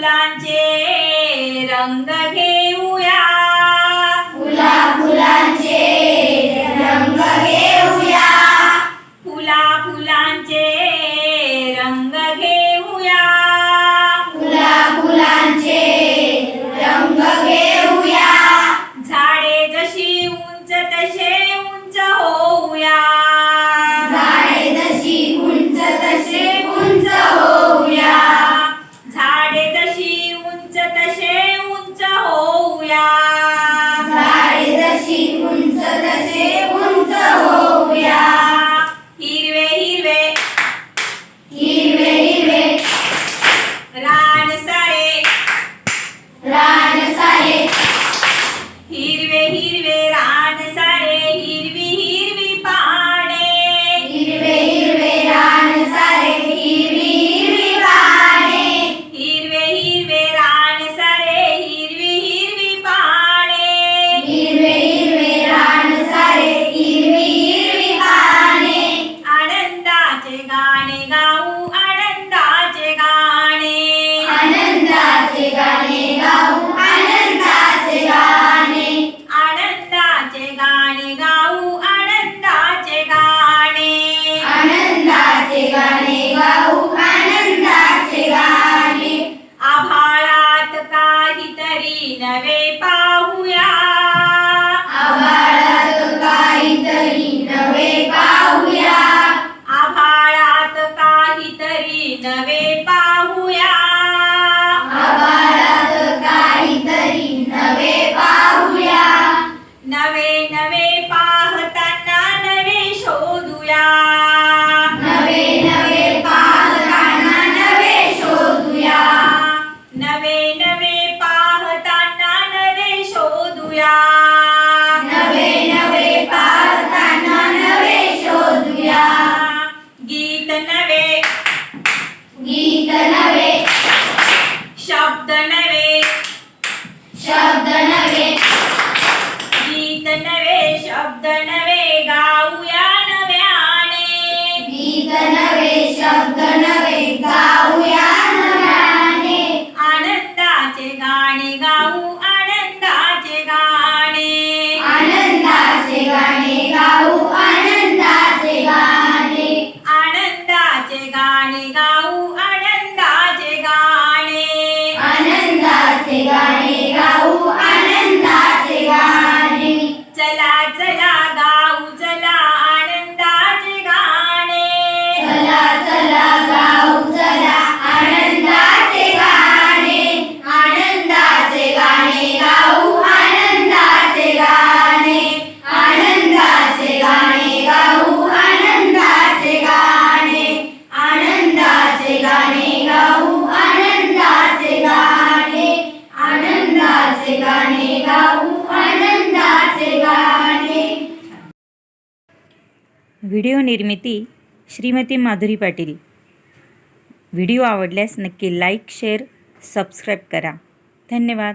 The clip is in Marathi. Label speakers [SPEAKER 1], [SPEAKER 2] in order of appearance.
[SPEAKER 1] फुलांचे रंग घेऊया.
[SPEAKER 2] फुला फुलांचे रंग घेऊया.
[SPEAKER 1] फुला फुलांचे रंग
[SPEAKER 2] घे
[SPEAKER 1] शब्द नवे गाऊया नव्याने
[SPEAKER 2] गीत नवे शब्द नवे गाऊया नव्याने
[SPEAKER 1] आनंदाचे
[SPEAKER 2] गाव
[SPEAKER 3] व्हिडिओ निर्मिती श्रीमती माधुरी पाटील. व्हिडिओ आवडल्यास नक्की लाईक शेअर सबस्क्राईब करा. धन्यवाद.